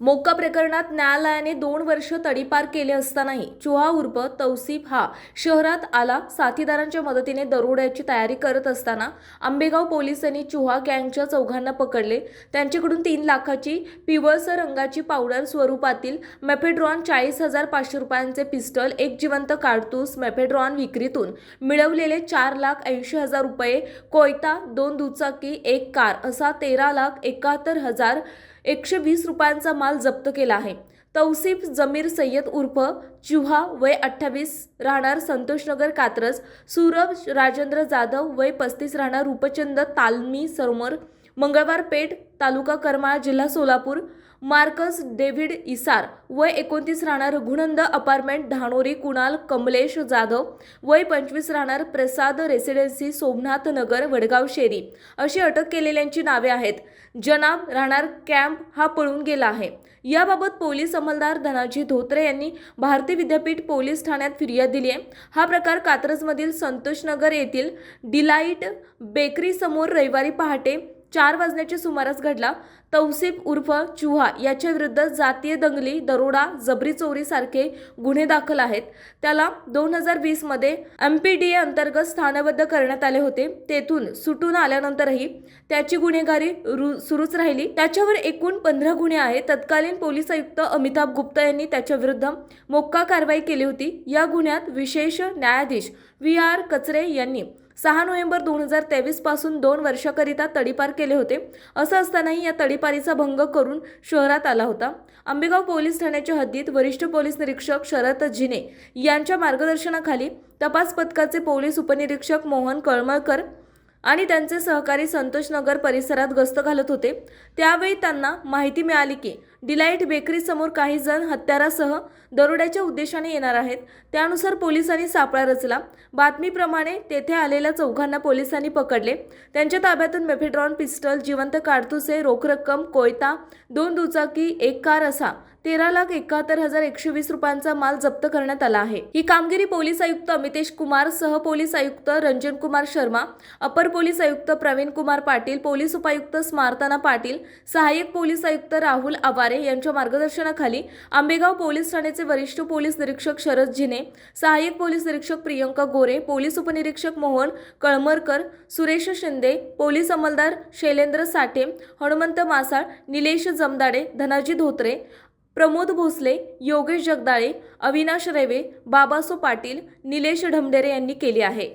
मोक्का प्रकरणात न्यायालयाने दोन वर्ष तडीपार केले असतानाही चुहा उर्फ तौसिफ हा शहरात आला. साथीदारांच्या मदतीने दरोड्याची तयारी करत असताना आंबेगाव पोलिसांनी चुहा गँगच्या चौघांना पकडले. त्यांच्याकडून तीन लाखाची पिवळसर रंगाची पावडर स्वरूपातील मेफेड्रॉन चाळीस हजार पाचशे रुपयांचे पिस्टल एक जिवंत काडतूस मेफेड्रॉन विक्रीतून मिळवलेले चार लाख ऐंशी हजार रुपये कोयता दोन दुचाकी एक कार असा तेरा लाख एकाहत्तर हजार एकशे वीस रुपयांचा माल जप्त केला आहे. तौसिफ जमीर सय्यद उर्फ चिव्हा वय अठ्ठावीस राहणार संतोषनगर कात्रज सूरभ राजेंद्र जाधव वय पस्तीस राहणार रूपचंद तालमी समोर मंगळवार पेठ तालुका करमाळा जिल्हा सोलापूर मार्कस डेव्हिड इसार वय एकोणतीस राहणार रघुनंद अपार्टमेंट धानोरी कुणाल कमलेश जाधव वय पंचवीस राहणार प्रसाद रेसिडेन्सी सोमनाथ नगर वडगाव शेरी. अशी अटक केलेल्यांची नावे आहेत. जनाब राहणार कॅम्प हा पळून गेला आहे. याबाबत पोलीस अंमलदार धनाजी धोत्रे यांनी भारती विद्यापीठ पोलीस ठाण्यात फिर्याद दिली आहे. हा प्रकार कात्रजमधील संतोषनगर येथील डिलाईट बेकरीसमोर रविवारी पहाटे चार वाजण्याच्या सुमारास घडला. तौसिफ उर्फ चुहा याच्या विरुद्ध जातीय दंगली दरोडा जबरी चोरीसारखे गुन्हे दाखल आहेत. त्याला दोन हजार वीसमध्ये एम पी डी ए अंतर्गत स्थानबद्ध करण्यात आले होते. तेथून सुटून आल्यानंतरही त्याची गुन्हेगारी रु- सुरूच राहिली. त्याच्यावर एकूण पंधरा गुन्हे आहेत. तत्कालीन पोलीस आयुक्त अमिताभ गुप्ता यांनी त्याच्या विरुद्ध मोक्का कारवाई केली होती. या गुन्ह्यात विशेष न्यायाधीश व्ही आर कचरे यांनी सहा नोव्हेंबर दोन हजार तेवीसपासून दोन वर्षाकरिता तडीपार केले होते. असं असतानाही या तडीपारीचा भंग करून शहरात आला होता. आंबेगाव पोलीस ठाण्याच्या हद्दीत वरिष्ठ पोलीस निरीक्षक शरद जिने यांच्या मार्गदर्शनाखाली तपास पथकाचे पोलीस उपनिरीक्षक मोहन कळमळकर आणि त्यांचे सहकारी संतोषनगर परिसरात गस्त घालत होते. त्यावेळी त्यांना माहिती मिळाली की डिलाईट बेकरीसमोर काही जण हत्यारासह दरोड्याच्या उद्देशाने येणार आहेत. त्यानुसार पोलिसांनी सापळा रचला. बातमीप्रमाणे तेथे आलेल्या चौघांना पोलिसांनी पकडले. त्यांच्या ताब्यातून मेफेड्रॉन पिस्टल जिवंत काडतुसे रोख रक्कम कोयता दोन दुचाकी एक कार असा तेरा लाख एकाहत्तर हजार एकशे वीस रुपयांचा माल जप्त करण्यात आला आहे. ही कामगिरी पोलीस आयुक्त अमितेश कुमार सह पोलीस आयुक्त रंजन कुमार शर्मा अपर पोलीस आयुक्त प्रवीण कुमार पाटील पोलीस उपायुक्त स्मार्ताना पाटील सहाय्यक पोलीस आयुक्त राहुल आवारे यांच्या मार्गदर्शनाखाली आंबेगाव पोलीस ठाण्याचे वरिष्ठ पोलीस निरीक्षक शरद झिने सहाय्यक पोलीस निरीक्षक प्रियंका गोरे पोलीस उपनिरीक्षक मोहन कळमरकर सुरेश शिंदे पोलीस अंमलदार शैलेंद्र साठे हनुमंत मासाळ निलेश जमदाडे धनाजी धोत्रे प्रमोद भोसले योगेश जगदाळे अविनाश रेवे बाबासो पाटील निलेश ढमढेरे यांनी केली आहे.